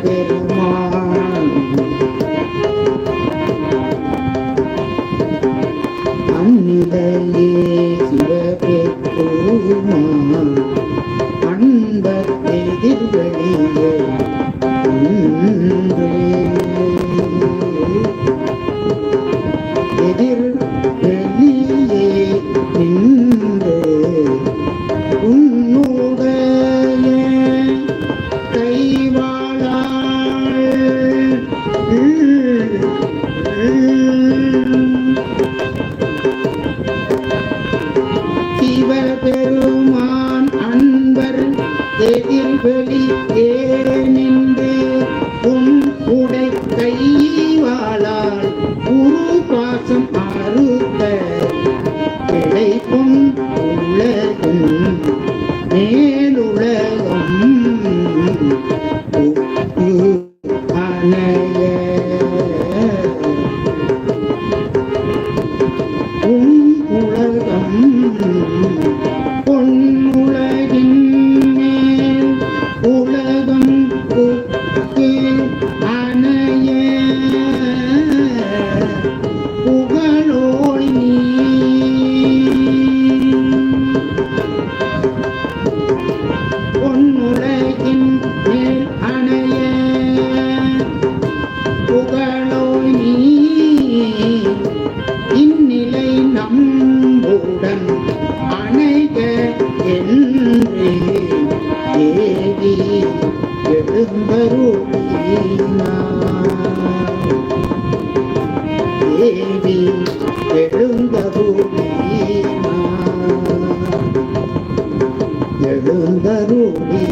சிவபெருமான் அந்நிலையே சிவபெருமான் அன்பத்தெதிர்வழியே எதிர் வெளியே நின்று உன்னுடைய எதிர்வெளி ஏனின்று உன் உடை கைவாளால் குரு பாசம் அறுத்த கிடைக்கும் உள்ளதும் மேலுலகம் அணைய. நம்புடன் அணைக என்று. தேவி எழுந்தருளினார் தேவி எழுந்தருளினார் எழுந்தருளி